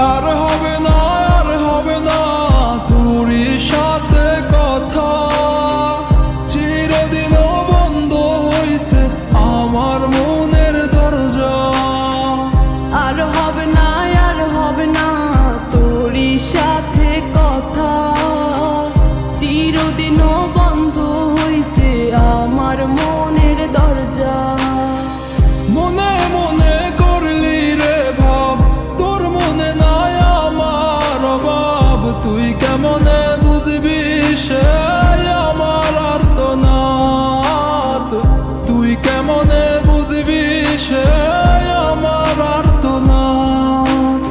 আর হবে কেমনে বুঝবি সে আমার আর্তনাদ?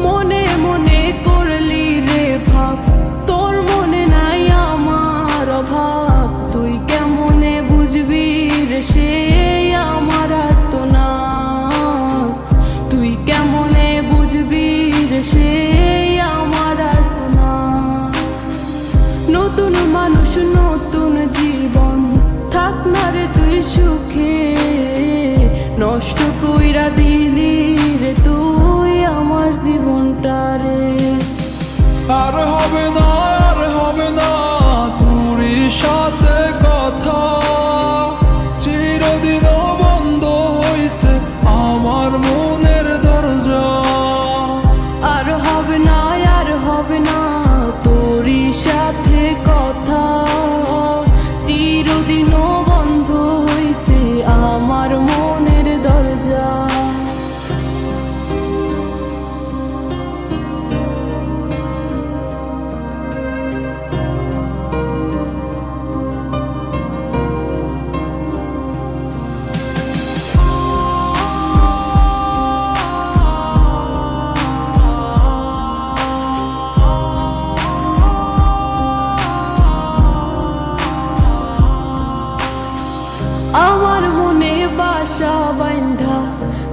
মনে মনে করলি রে ভাব, তোর মনে নাই আমার অভাব। তুই কেমনে বুঝবি রে সে আমার না তুই কেমনে বুঝবি রে সে আমার না নতুন নতুন সুখে নষ্ট কইরা দিলি রে তুই আমার জীবনটা রে। আর হবে না আর হবে না তোরই সাথে কথা। চিরদিন বন্ধ হইছে আমার মনের দরজা। আর হবে না আর হবে না তোরই সাথে কথা।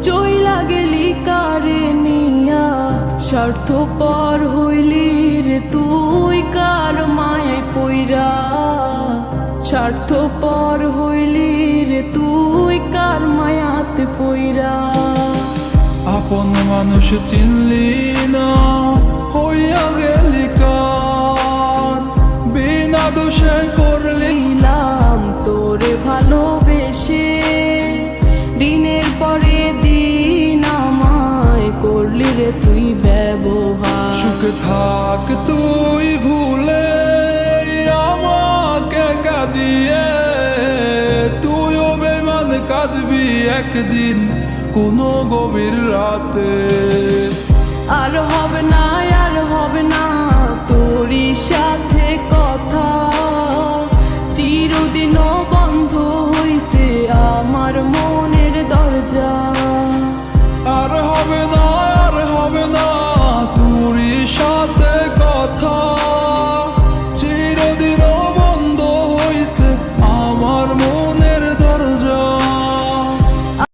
চইলা গেলি কারে নিয়া স্বার্থ পর হইলি রে তুই কার মায়ে পইরা। স্বার্থ পর হইলি রে তুই কার মায়াতে পইরা। আপন মানুষ চিনলি না হইয়া গেলি কার? বিনা দোষে করলি তোরে ভালোবেসে। পরে দিন আমায় করলি রে তুই ব্যবহার। সুখ থাক তুই ভুলে আমাকে কাঁদিয়ে তুইও বেমান কাঁদবি একদিন কোনো গভীর রাতে। আর হবে না আর হবে না।